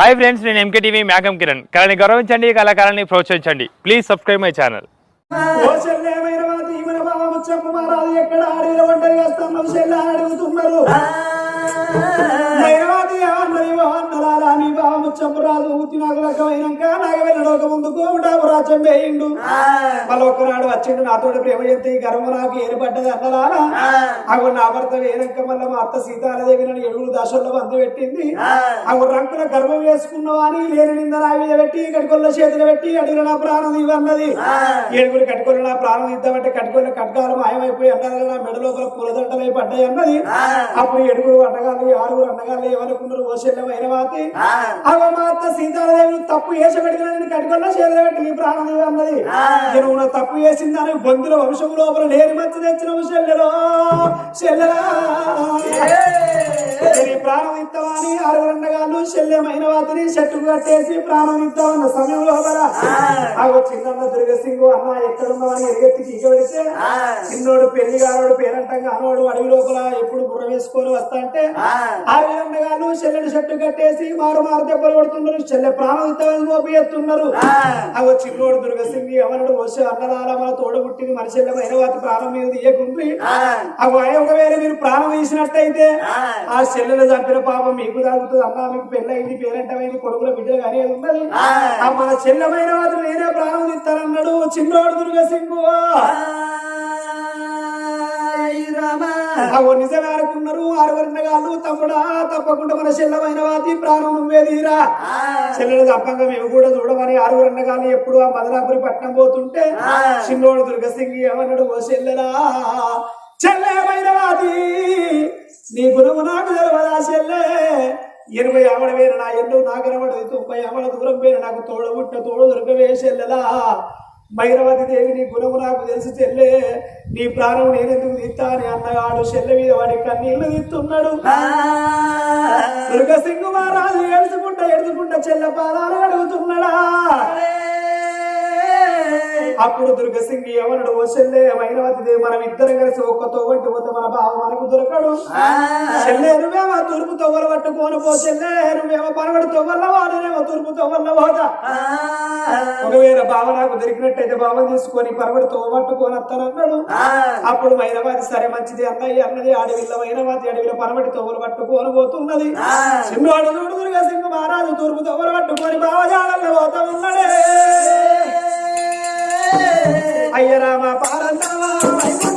Hi friends నేను MK TV మేఘం కిరణ్. కళని గౌరవించండి కళాకారాన్ని ప్రోత్సహించండి. Please subscribe my channel. ఓ చెల్లెమైన ఎక్కడ ఆడిలో ఒంటరిగా వస్తున్నాం అడుగుతున్నారు రాదు ఊతి నాకు రకమైనాక నాకు వెళ్ళడోక ముందుకు వేయిండు. మళ్ళీ ఒక్కనాడు వచ్చిండు నాతోటి ప్రేమ చేస్తే ఈ గర్వం నాకు ఏర్పడ్డది అన్నలారా అవి నా భర్త వేయనక మళ్ళీ మా అత్త సీతాలదేవి నన్ను ఏడుగురు దశల్లో బంధు పెట్టింది. అవి రంకుల గర్వం వేసుకున్నావా అని లేని నింద నా మీద పెట్టి కట్టుకొల్ల చేతులు పెట్టి అడిగిన నా ప్రాణం ఇవన్నది ఏడుగురు కట్టుకొని నా ప్రాణం ఇద్దామంటే కట్టుకొని కట్కాలు మాయమైపోయి అన్నది నా మెడ లోపల పూలదండలై పడ్డాయి అన్నది అప్పుడు ఏడుగురు అన్నగాళ్ళు ఆరుగురు అన్నగాళ్ళు ఏమనుకున్నారు? ఓ చెల్లెమైన వాతి అవ మా అత్త సీతారాదేవి తప్పు వేసబెట్టిన నేను కట్టుకొల్ల చేతులు పెట్టి నీ ప్రాణం అన్నది. నేను తప్పు చేసిందని బొందుల వంశం లోపల లేని మంచి తెచ్చిన చెల్లెలో చెల్లెలా నీ ప్రాణం ఇస్తామని శల్యమైన వాటిని చెట్టుకు కట్టేసి ప్రాణం ఇద్దామన్న సమయం లోపల అగో చిన్న దుర్గసింగు అన్న ఎక్కడున్నావని ఎరిగెత్తి పెడితే చిన్నోడు పెళ్ళి గారోడు పేరంటంగా అనోడు అడవి లోపల ఎప్పుడు బుర్ర వేసుకొని వస్తా అంటే ఆరుగురు అన్నగాళ్ళు చెల్లెడు చెట్టు కట్టేసి మారు మారు దెబ్బలు కొడుతున్నారు చెల్లె ప్రాణం మోపి ఎత్తున్నారు అగో చిన్నోడు దుర్గసింగి ఎవరు వచ్చి అన్నదాల మన తోడబుట్టింది మన చెల్లెమైన వాటి ప్రాణం మీద తీయకుండ్రి. అగో ఒకవేళ మీరు ప్రాణం తీసినట్టయితే ఆ చెల్లెలు చంపిన పాపం మీకు తాగుతుంది అన్న మీకు పెళ్ళయింది పేరెంటమైంది కొడుకుల బిడ్డ కానీ ఉన్నది ఆ. మన చెల్లెమైన వాటి నేనే ప్రాణం తీస్తానన్నాడు. చిన్నోడు దుర్గసింగు అగో నిజమే అనుకున్నారు. ఆరుగురున్నగాళ్ళు తమ్ముడా తప్పకుండా మన చెల్లమైన వాతి ప్రాణం నువ్వే తీరా. చెల్లెలు తప్పంగా మేము కూడా చూడమని ఆరుగురున్నగాళ్ళు ఎప్పుడు ఆ మదనాపురి పట్నం పోతుంటే చిన్నోడు దుర్గసింగి ఏమన్నాడు ఓ చెల్లెలా చెల్లెమైన వాతి నీ గుణము నాకు చెల్లె ఎనభై ఆవిడ వేరు నా ఎన్నో నాగరవడది తొంభై ఆవిడ దూరం వేరు నాకు తోడ పుట్ట తోడు దొరకవే చెల్లెలా. భైరవతి దేవి నీ గుణము నాకు తెలుసు చెల్లె. నీ ప్రాణం నేనెందుకు తీస్తా అని అన్నగాడు చెల్లె మీద వాడి కన్నీళ్ళు తీస్తున్నాడు. దుర్గసింగు మహారాజు ఏడుచుకుంటా ఏడుచుకుంటా చెల్లె పాదాలు అడుగుతున్నాడా అప్పుడు దుర్గసింగి ఎవరు ఓ చెల్లె మైనవతి దేవి మనం ఇద్దరం కలిసి ఒక్కతో వంటి పోతే మన బావ మనకు దొరకడు. చెల్లె నువ్వేమో తూర్పు తవ్వలు పట్టుకోను పో చెల్లె నువ్వేమో పరవడి తవ్వల్ల వాడనేమో తూర్పు తవ్వల్ల పోతా ఒకవేళ బావ నాకు దొరికినట్టయితే బావ తీసుకొని పరవడి తవ్వ పట్టుకొని వస్తానన్నాడు అప్పుడు మైనవాది సరే మంచిది అన్నయ్య అన్నది అడవిలో మైనవాది అడవిలో పరవడి తవ్వలు పట్టుకొని పోతున్నది సింహవాడు చూడు దుర్గా సింహ మహారాజు తూర్పు తవ్వలు పట్టుకొని బావజాడల్లో పోతా ఉన్నాడే. అయ్యరామ రామ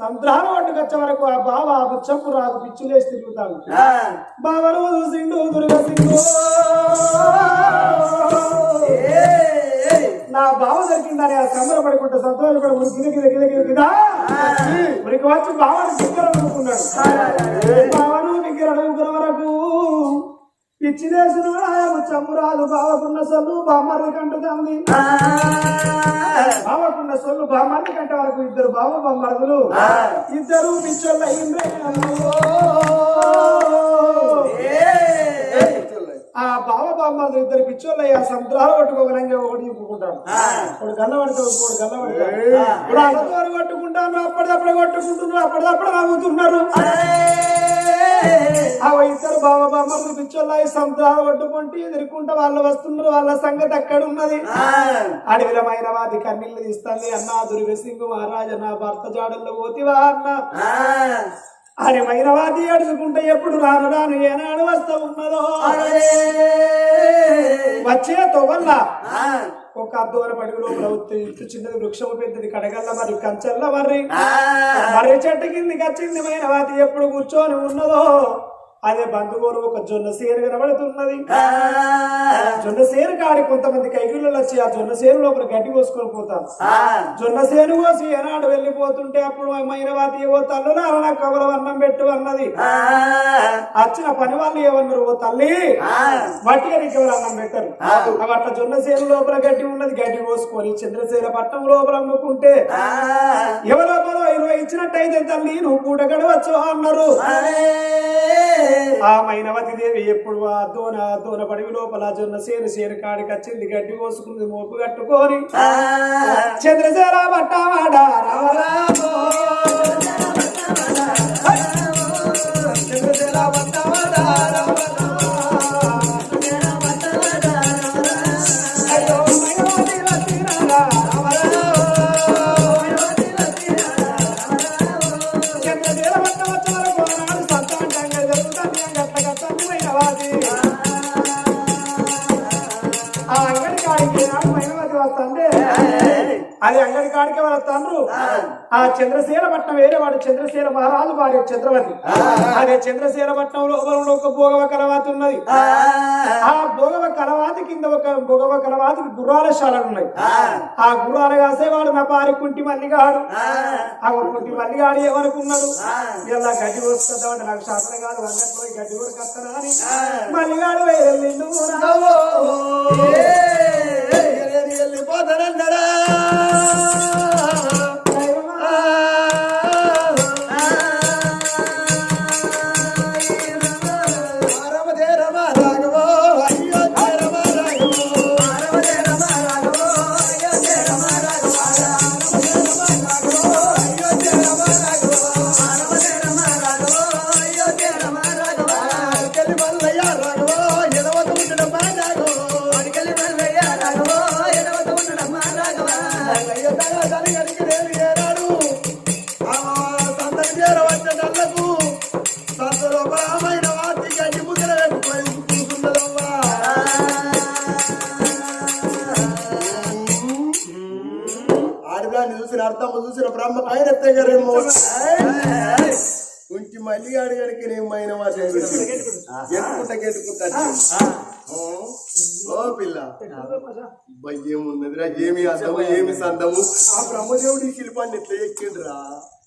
సంద్రాల వచ్చే వరకు ఆ బావ ఆ బుచ్చంపు రాదు పిచ్చులేసి తిరుగుతాడు. బావను చూసిండు దుర్గ సింగు నా బావ దొరికిందని ఆ సంబరపడుకుంటా సంతోషపడి కింద కింద కింద కింద కింద. ఉరికి వచ్చి బావను దగ్గర అనుకున్నాడు. పిచ్చి వేసిన చంపురాదు బావకున్న సొల్లు బామ్మర్ది కంటుతుంది బావకున్న సొల్లు బామ్మర్ది కంట వరకు ఇద్దరు బావ బామ్మర్దులు ఇద్దరు పిచ్చోళ్ళ అయిందే ఆ బావ బామ్మర్దులు ఇద్దరు పిచ్చోళ్ళ ఆ సముద్రాలు పట్టుకోగలంగా ఒకటి చెప్పుకుంటారు. ఒకడు గల్ల పడతాడు గల్ల పడతాడు ఇప్పుడు అన్నతోరు కొట్టుకుంటాను అప్పటిదప్పుడు కొట్టుకుంటున్నారు అప్పటిదప్పుడు నవ్వుతున్నారు ఆ ఇద్దరు బావ బామ్మలు పిచ్చోళ్ళ సముద్రాలు కొట్టుకుంటూ ఎదుర్కొంటూ వాళ్ళు వస్తున్నారు వాళ్ళ సంగతి అక్కడ ఉన్నది. అడవిలమైన వాది కన్నీళ్ళు తీస్తుంది అన్నా దుర్గసింగు మహారాజా నా భర్త జాడల్లో పోతివా అన్న. అని మైనవాది అడుగుకుంటే ఎప్పుడు రాను రాను ఏనాడు వస్తా ఉన్నదో. వచ్చే తొవల్ల ఒక అద్దోల పడుగులో ప్రభుత్వం ఇంత చిన్నది వృక్షము పెద్దది కడగల్ల మరి కంచల్ల మర్రి మర్రి చెట్టు కిందికి వచ్చింది మైనవాది ఎప్పుడు కూర్చొని ఉన్నదో. అదే బంధుగోరు ఒక జొన్న సేరు కనబడుతున్నది జొన్న సేరు కాడి కొంతమంది కైగుళ్ళు వచ్చి ఆ జొన్న సేరు లోపల గడ్డి కోసుకొని పోతారు. జొన్న సేను కోసి ఏనాడు వెళ్ళిపోతుంటే అప్పుడు మైనవాతి ఓ తల్లు నారణ కవల అన్నం పెట్టు అన్నది. వచ్చిన పని వాళ్ళు ఏమన్నారు ఓ తల్లి మట్టిగా నీకు ఎవరు అన్నం పెట్టరు. అట్లా జొన్న సేను లోపల గడ్డి ఉన్నది గడ్డి కోసుకొని చంద్రశీల పట్టణం లోపల అమ్ముకుంటే ఎవరో ఇరవై ఇచ్చినట్టయితే తల్లి నువ్వు పూట గడవచ్చు అన్నారు ఆ మైనవతి దేవి ఎప్పుడు ఆ దోన దోన పడివి లోపల జొన్న సేను సేను కాడికి వచ్చింది గడ్డి కోసుకుంది మోపు కట్టుకొని. చంద్రశేర పట్టవాడ రామరామో చంద్రశేర పట్టవాడ. మైనవతి వస్తుంది అది అంగడి కాడికి వస్తారు ఆ. చంద్రశీల పట్నం వేరే వాడు చంద్రశీల మహారాజు భార్య చంద్రవతి. అదే చంద్రశీల పట్నం లోపల ఒక భోగవ కలవాతి ఉన్నది. ఆ. భోగవ కలవాతి కింద ఒక భోగవ కలవాతికి గుర్రాల శాలలు ఉన్నాయి. ఆ. గుర్రాలు కాసేవాడు నా పారి కుంటి మల్లిగాడు. ఆ. కుంటి మల్లిగాడు ఏమనుకున్నాడు ఇలా గడ్డి కోసుకొద్దామంటే నాకు శాసనం కాదు వంగట్లో పోయి గడ్డి కొడుకొస్తానా అని మల్లిగాడు వెళ్ళిండు వెళ్ళిపోతానన్నాడా ఆడదాన్ని చూసిన అర్థము బ్రహ్మ పైన తెగరేమో. కొంచెం మళ్ళీ అడిగడికి గెట్టుకుంటా గెట్టుకుంటా. ఓ పిల్ల. ఏమున్నదిరా ఏమి అందము ఏమి సందము? ఆ బ్రహ్మదేవుడి ఈ శిల్పాన్ని ఎట్లా ఎక్కిండ్రా?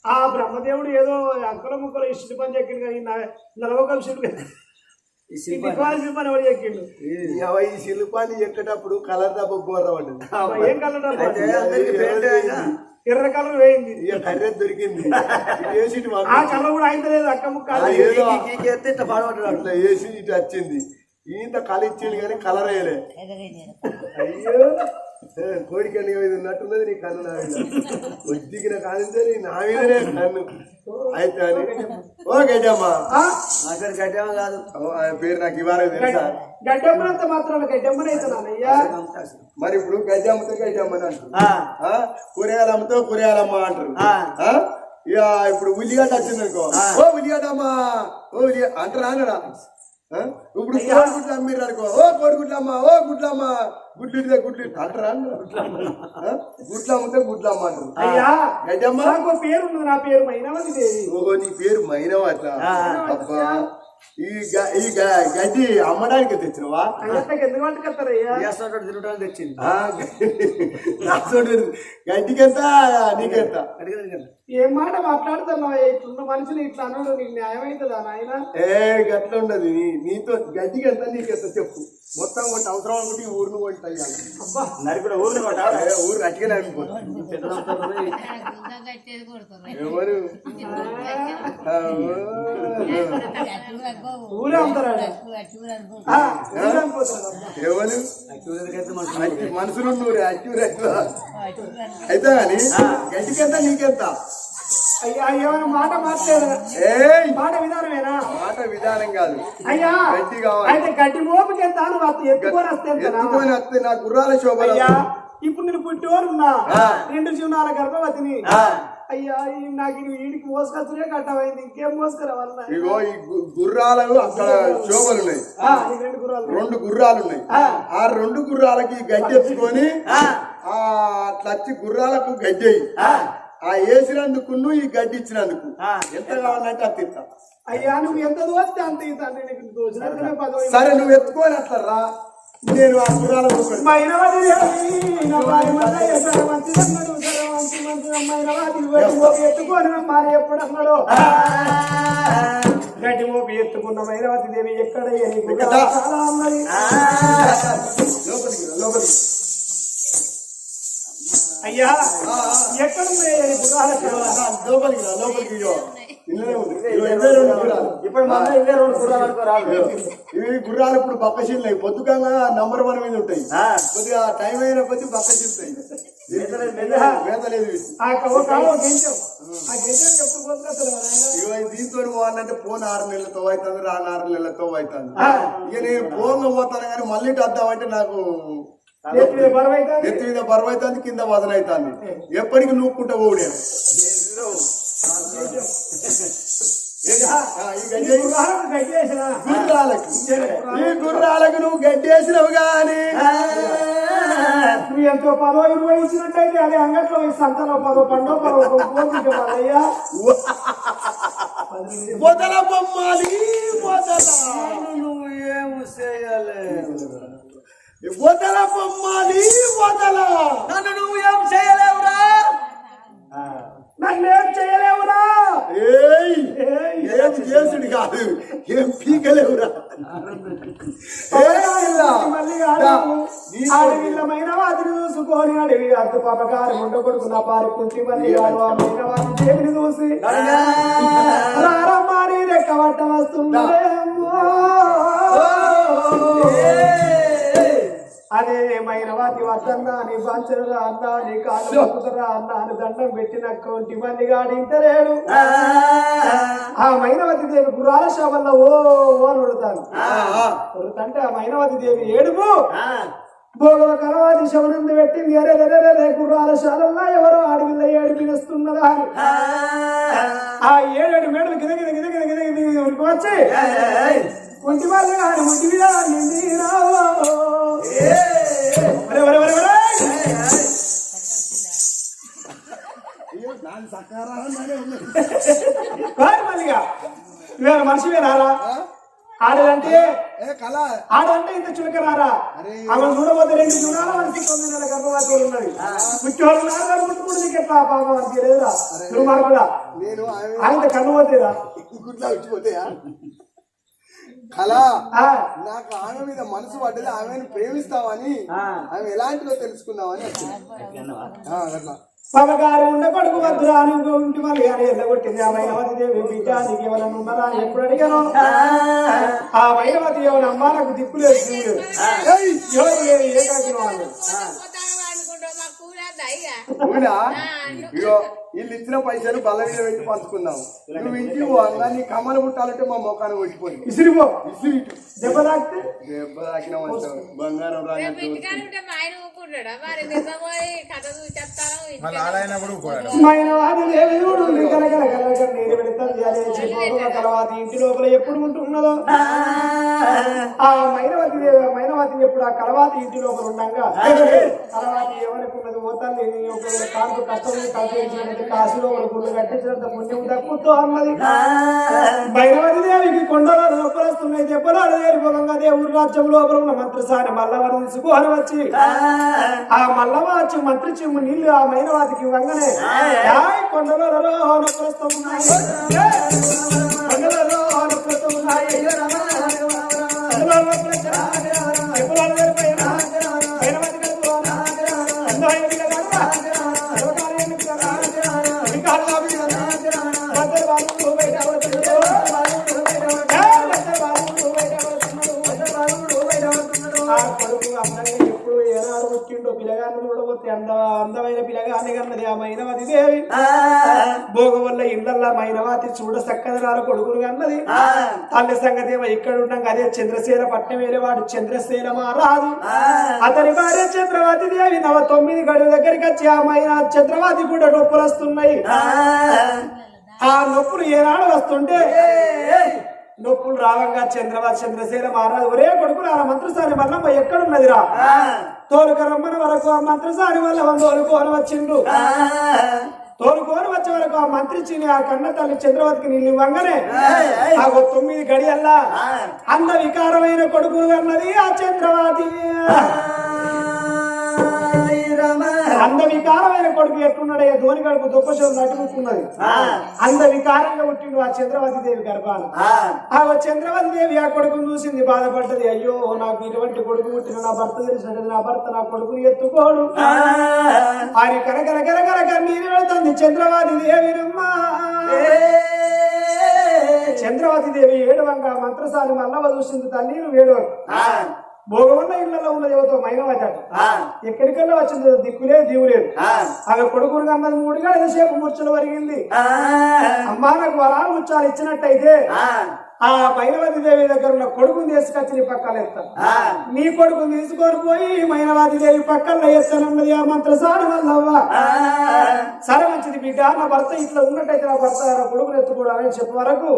ఆ బ్రహ్మదేవుడు ఏదో అంకుల ముక్కలు ఇష్ట పని చెక్కిండు కానీ నా- నలవకం శిల్పి. ఈ శిల్పాన్ని. ఈ శిల్పాన్ని ఎక్కేటప్పుడు కలర్ దెబ్బ గోర్ర అబ్బా, ఏం కలర్ అబ్బా? ఎర్ర కలర్ వేయింది. కర్రె దొరికింది. ఆ. కలర్ కూడా అయితే లేదు అక్క ముక్క అట్లా వేసి ఇటు వచ్చింది. ఇంత కళ ఇచ్చింది కానీ కలర్ వేయలే. అయ్యో. కోడికల్లి మీద ఉన్నట్టున్నది నీ కన్ను నా మీద. ఒద్దిగిన కానించే నీ నా మీదనే కన్ను. అయితే అని. ఓ గడ్డమ్మా. అసలు గడ్డేమో కాదు. ఆయన పేరు నాకు ఇవ్వాలి తెలుసా? గడ్డమ్మనంత మాత్రం గడ్డమ్మన అవుతున్నానయ్యా మరి ఇప్పుడు గడ్డి అమ్మితే గడ్డి అమ్మని అంటారు? కూరగాయలు అమ్మితే కూరగాయలు అమ్మ అంటారు? ఇక ఇప్పుడు ఉల్లిగడ్డ వచ్చింది అనుకో ఓ ఉల్లిగడ్డ అమ్మా ఓ ఉల్లిగడ్డ అంటారా అనరా? ఇప్పుడు కోడిగుడ్లు అమ్మిర్రు అనుకో. ఓ కోడిగుడ్లు అమ్మా ఓ గుడ్లు అమ్మా. గుడ్లు ఇడితే గుడ్లు అంటారా? గుడ్లు అమ్మితే గుడ్లు అమ్మ అంటారు. పేరు ఉంది నా పేరు మైనవతి ఓహో నీ పేరు మైనవత అబ్బా. ఈ గ- ఈ గడ్డి అమ్మడానికి తెచ్చినవా? తిరగడానికి తెచ్చింది. గడ్డికి ఎంత నీకెంత? ఏం మాట మాట్లాడుతున్నావు ఇట్లున్న మనిషిని ఇట్లా అన్నాడు నీకు న్యాయం అవుతుందా నాయన? ఏ గట్ల ఉండదు. నీ- నీతో గడ్డికి ఎంత నీకెంత చెప్పు. మొత్తం కొంత అవసరం అనుకుంటే ఈ ఊరిని కొంటాయి అబ్బా. నరి కూడా ఊరిని కొట్ట ఊరు అట్టుగా ఎవరు? ఊరే? ఎవరు మనుషులు అయితే కానీ గడ్డికి ఎంత నీకెంత? అయ్యా ఏమైనా మాట మార్చేదా మాట విధానమేనా? మాట విధానం కాదు. అయ్యా గడ్డి కావాలి. అయితే గడ్డి మోపుకి ఎంత ఎత్తుకొని వస్తే ఎంతనా? ఎత్తుకొని వస్తే నా గుర్రాల అయ్యా ఇప్పుడు నేను పుట్టివారు ఉన్నా. రెండు జీవనాల గర్భవతిని. అయ్యా నాకు వీడికి మోసుకొచ్చునే కట్టమైంది. ఇంకేం మోసుకురావాలన్నా ఇగో ఈ గుర్రాలు అక్కడ శోభలు ఉన్నాయి. రెండు గుర్రాలు రెండు గుర్రాలు ఉన్నాయి. ఆ. రెండు గుర్రాలకి గడ్డి ఎత్తుకొని ఆ. అట్లా వచ్చి గుర్రాలకు గడ్డి. ఆ వేసినందుకు ఈ గడ్డి ఇచ్చినందుకు ఎంత కావాలంటే అంత ఇస్తా అయ్యా నువ్వు ఎంత దోస్తే అంత పదవి. సరే నువ్వు ఎత్తుకొని అట్లా రా. నేను ఆ గుర్రాల ఎత్తుకొని మరి ఎప్పుడు అన్నాడు? గడ్డి మోపి ఎత్తుకున్న మైనవతి దేవి ఎక్కడ లోపలికి లోపలికి అయ్యా ఎక్కడ ఉన్నాయి లోపలికి రా లోపలికి ఇవే గుర్రాలు ఇప్పుడు మా అమ్మ ఇవే రెండు గుర్రాలు అనుకో రాదు ఇవి గుర్రాలు ఇప్పుడు బక్కశీలు పొద్దుకంగా నంబర్ వన్ మీద ఉంటాయి ఆ. కొద్దిగా టైం అయిన కొద్ది బక్కశీలుతాయి దీంతో పోవాలంటే పోను ఆరు నెలలతో అవుతుంది రాను ఆరు నెలలతో అవుతుంది ఆ. ఇక నేను పోంగా పోతాను కానీ మళ్ళీ ఇటు వద్దామంటే నాకు ఎత్తి మీద బరువు అవుతుంది. కింద వదన అవుతుంది ఎప్పటికి నూక్కుంటా ఈ గుర్రాలకు ఈ గుర్రాలకు. నువ్వు గడ్డేసినవు గాని. నువ్వు ఎంతో పదో ఇరవై ఇచ్చినట్టయితే అది అంగట్లో ఈ సంతలో పదో పండో పదో పోతుంటే వాళ్ళయ్యా వదల బొమ్మాలి వదల. నువ్వు ఏం చేయాలి? వదల బొమ్మాలి వదల. నన్ను నువ్వు ఏం చేయలేవురా? నన్నేం చేయలేవురా? ఏయ్ ఏయ్, ఏం చేసుడు కాదు ఏం పీకలేవురా. నీ ఆడవిల్లమైన వాటిని చూసుకొని అడవి అద్దు పాపకారి ముండ కొడుకున్న పారి కుంటి మళ్ళీ ఆడు ఆ మైన వాటి దేవిని చూసి. రారమ్మాని రెక్క పట్ట వస్తుందేమో. అదే మైనవాతి వద్దన్నా నీ బాంచరా అన్నా నీ కాళ్ళు మొక్కుతరా అన్నా అని దండం పెట్టిన కొంటి మంది గాడింటలేడు ఆ మైనవతి దేవి గురాల శవల్లో ఓ ఓ అని ఉడతాను. ఉడతంటే ఆ మైనవతి దేవి ఏడుపు భోగవ కలవాది శవనందు పెట్టింది అరే రే రే గుర్రాల శాలల్లో ఎవరో అడవిలో ఏడిపిస్తున్నదా ఆ ఏడేడు మేడలు గిద గిద గిద గిద గిద గిద వచ్చి ఒంటి వాళ్ళు కానీ ఒంటి దాని సకారాలనే ఉన్నది. మనిషి రారా ఆడదంటే? ఆడంటే ఇంత చులకరారా. ఆమె చూడబోతే రెండు చూడాల? మనకి తొమ్మిది నెలల గర్భవతి ఉన్నది. ముఖ్యవాళ్ళు ముట్టుకుని నీకు ఎట్లా పాపం అనిపించలేదురా నువ్వు మరి కూడా నేను ఆమె ఆయన కన్ను పోతేరా? గుడ్లా వచ్చిపోతాయా ఆ, నాకు ఆమె మీద మనసు పడ్డది ఆమెను ప్రేమిస్తామని ఆమె ఎలాంటిదో తెలుసుకుందామని వచ్చింది. ఆ, అట్లా పగగారు ఉండ కొడుకు వద్దురా అని ఇంటి మళ్ళీ అని ఎల్లగొట్టింది ఆ మైనవతి దేవి బిడ్డ నీకు ఎవరైనా ఉన్నారా అని ఎప్పుడు అడిగాను? ఆ. మైనవతి ఎవరు అమ్మా నాకు దిక్కు లేదు. దిక్కు లేదు. ఏయ్, ఎవరు లేదు ఏ కాకిన వాళ్ళు? వీళ్ళు ఇచ్చిన పైసలు బల్ల మీద పెట్టి పంచుకుందాం నువ్వు ఇంటికి పోగా నీ కమ్మలు పుట్టాలంటే మా మొఖాన్ని కొట్టిపోయి ఇసిరిపో ఇసురు ఇటు. దెబ్బ తాకితే? దెబ్బ తాకిన బంగారం తర్వాత ఇంటి లోపల ఎప్పుడు ఉంటున్నదో ఆ మైనవతి దేవి మైనవతి ఎప్పుడు ఆ కలవాతి ఇంటి లోపల ఉండగా? కలవాతి ఎవరికి ఉన్నది పోతాను ఒకవేళ కాంతి కష్టం కలిగించినట్టు కాశీలో ఒక గుళ్ళు కట్టించినంత పుణ్యం దక్కుతో అన్నది మైనవతి దేవికి కొండలో నొప్పులు వస్తున్నాయి దెబ్బలాడు దేరిపోగా దేవుడి రాజ్యం లోపల ఉన్న మంత్రసాని మల్లవరం తీసుకొని వచ్చి ఆ. మల్లవ వచ్చి మంత్రి చెమ్ము నీళ్ళు ఆ మైనవాతికి ఇవ్వగానే "ఏయ్, కొండలలో నొప్పులు వస్తున్నాయి. కొండలలో నొప్పులు అందంగా ఎప్పుడు ఏనాడు వచ్చిండో పిల్లగాన్ని చూడబోతే అంద అందమైన పిల్లగాన్ని కన్నది ఆ మైనవతి దేవి. భోగ వల్ల ఇళ్ళల్లా మైనవాతి చూడ చక్కదనాల కొడుకులు అన్నది తల్లి సంగతి ఇక్కడ ఉండగా అదే చంద్రశీల పట్నం వేరేవాడు చంద్రశీల మహారాజు. అతని భార్య చంద్రవతి దేవి నవ తొమ్మిది గడుల దగ్గరికి వచ్చి ఆ మైన చంద్రవతి కూడా నొప్పులు వస్తున్నాయి ఆ నొప్పులు ఏనాడు వస్తుంటే నొప్పులు రావంగా చంద్రవతి చంద్రశీల మహారాజు ఒరే కొడుకు నా మంత్రసాని మల్లమ్మ ఎక్కడున్నదిరా? తోలుక రమ్మన వరకు ఆ మంత్రసాని వల్ల తోలుకోని వచ్చిండ్రు. తోలుకోని వచ్చే వరకు ఆ మంత్రిచిని ఆ కన్న తల్లి చంద్రవతికి నీళ్ళు ఇవ్వంగానే ఆ తొమ్మిది గడియల్లా అంద వికారమైన కొడుకులు అన్నది ఆ చంద్రవతి. అంద వికారమైన కొడుకు ఎట్టున్నాడే ధోని గడుపు దుఃఖశం నటుకున్నది. అంద వికారంగా పుట్టిండు ఆ చంద్రవతి దేవి గర్భాన ఆ. చంద్రవతి దేవి ఆ కొడుకును చూసింది బాధపడ్డది. అయ్యో నాకు ఇటువంటి కొడుకు పుట్టిన నా భర్త తెలిసినట్టు నా భర్త నా కొడుకుని ఎత్తుకోడు. ఆయన కరకర కరకర కన్నీరు వెళ్తుంది చంద్రవతి దేవినమ్మా చంద్రవతి దేవి ఏడవంగా మంత్రసారి మల్లవ చూసింది తల్లి వేడు భోగవన్న ఇళ్ళలో ఉన్న మైనవతి అట ఎక్కడికల్లా వచ్చింది దిక్కులే దివులేదు ఆమె కొడుకుని అన్నది మూడు గంటల సేపు ముచ్చలు వరిగింది అమ్మా నాకు వరాలు ముచ్చాలు ఇచ్చినట్టయితే ఆ మైనవతి దేవి దగ్గర ఉన్న కొడుకుని తీసుకొచ్చి నీ పక్కన ఎత్తాను. నీ కొడుకుని తీసుకొని పోయి మైనవతి దేవి పక్కన ఎత్తానన్నది ఆ మంత్రసారి వల్లవ్వ సరే మంచిది బిడ్డ నా భర్త ఇట్లా ఉన్నట్టయితే నా భర్త నా కొడుకుని ఎత్తుకోవడానికి చెప్పే వరకు.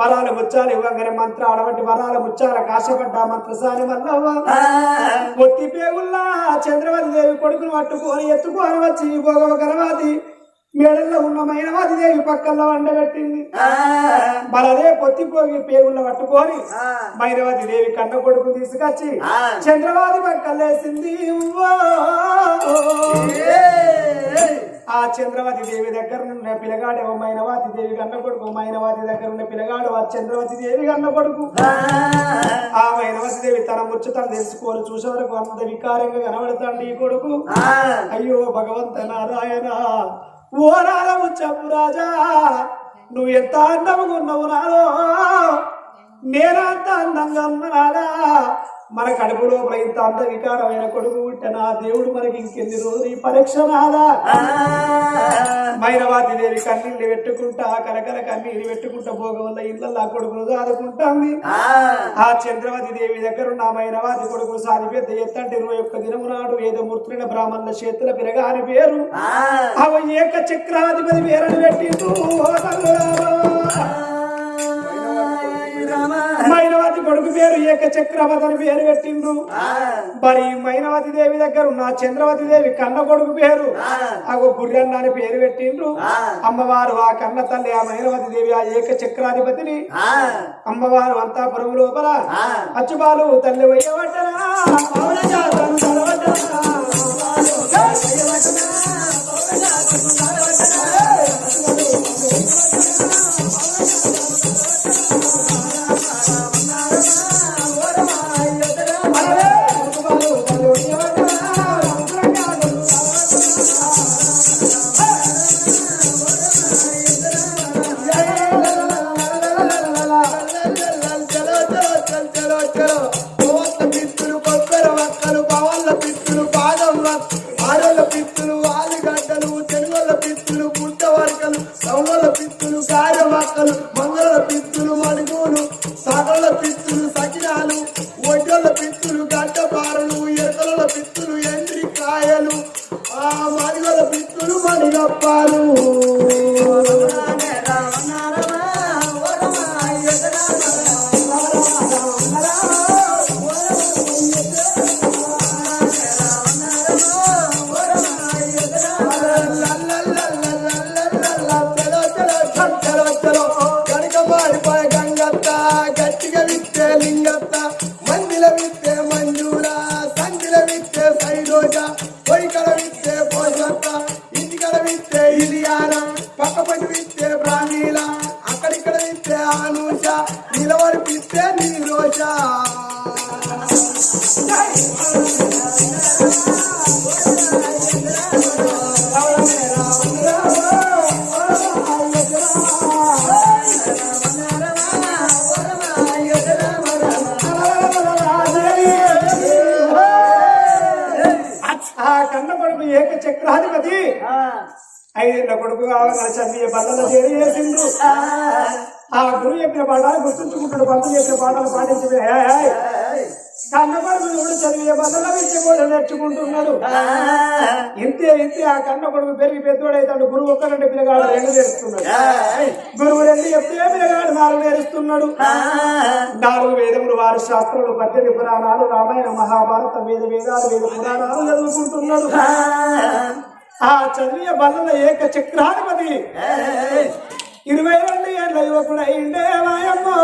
వరాల ముచ్చాలు ఇవ్వగానే మంత్ర అడవంటి వరాల ముచ్చాల కాశపడ్డ మంత్రసాని వల్లవ్వ పొత్తి పేగుల్లా చంద్రవతి దేవి కొడుకును పట్టుకొని ఎత్తుకొని వచ్చి భోగవ గర్వాది మేడల్లో ఉన్న మైనవాది దేవి పక్కల్లో వండబెట్టింది. మరదే పొత్తి పోగి పేగుల్లో పట్టుకొని మైనవతి దేవి కన్న కొడుకు తీసుకొచ్చి చంద్రవాది పక్కలేసింది. ఆ చంద్రవతి దేవి దగ్గర ఉన్న పిల్లగాడు ఓ మైనవాతి దేవి కన్న కొడుకు మైనవాతి దగ్గర ఉన్న పిల్లగాడు ఆ చంద్రవతి దేవి కన్న కొడుకు. ఆ. మైనవతి దేవి తన ముచ్చటను తెలుసుకోని చూసే వరకు అంత వికారంగా కనబడతాండి ఈ కొడుకు. అయ్యో భగవంత నారాయణ. ఓ రాలము చెప్పు రాజా. నువ్వు ఎంత అందంగా ఉన్నావు నాలో? నేనంత అందంగా ఉన్నాడా మన కడుపు లోపల ఇంత అంద వికారమైన కొడుకు పుట్టిన దేవుడు మనకి ఇంకెన్ని రోజులు ఈ పరీక్ష రాదా మైనవాతి దేవి కన్నీళ్ళు పెట్టుకుంటా కరకర కన్నీళ్ళు పెట్టుకుంటా భోగ వల్ల ఇళ్ళల్లో కొడుకులు సాదుకుంటాంది. ఆ. చంద్రవతి దేవి దగ్గర ఉన్న ఆ మైనవాతి కొడుకులు సాది పెద్ద ఎత్తంటే ఇరవై ఒక్క దినము నాడు వేదమూర్తులైన బ్రాహ్మణుల చేతుల పిరగాని పేరు. అవ ఏక చక్రాధిపతి పేరని పెట్టిండు. పేరు ఏక చక్రవతి అని పేరు పెట్టిండు మరి మైనవతి దేవి దగ్గర ఉన్న చంద్రవతి దేవి కన్న కొడుకు పేరు. అగో గుర్రన్న అని పేరు పెట్టిండ్రు. అమ్మవారు ఆ కన్న తల్లి ఆ మైనవతి దేవి ఆ ఏక చక్రాధిపతిని అమ్మవారు అంతాపురం లోపల అచ్చుబాలు తల్లి వయ్యవట్టనా పిత్తులు పుట్ట వర్కలు సౌల పిత్తులు ఆ కొడుకు కావాలి చదివే చేరి చేసిండ్రు ఆ గురువు చెప్పిన పాఠాలు గుర్తుంచుకుంటాడు పంతులు చెప్పిన పాఠాలు పాటించి కన్నపడుకు కూడా చదివే బల్లల విద్య కూడా నేర్చుకుంటున్నాడు? ఇంతే ఇంతే ఆ కన్న కొడుకు పెరిగి పెద్దోడైతాడు గురువు ఒక్కరంటే పిల్లగాడు రెండు నేర్చుకున్నాడు. గురువు రెండు ఎప్పుడే పిల్లగాడు నాలుగు నేర్చుతున్నాడు నాలుగు వేదములు వారి శాస్త్రములు పద్దెనిమిది పురాణాలు రామాయణ మహాభారత వేద వేదాలు వేద పురాణాలు చదువుకుంటున్నాడు. ఆ చదివిన బలన ఏక చక్రాధిపతి ఇరవై రెండు ఏళ్ళ యువకుడు అయిండే వాయమ్మో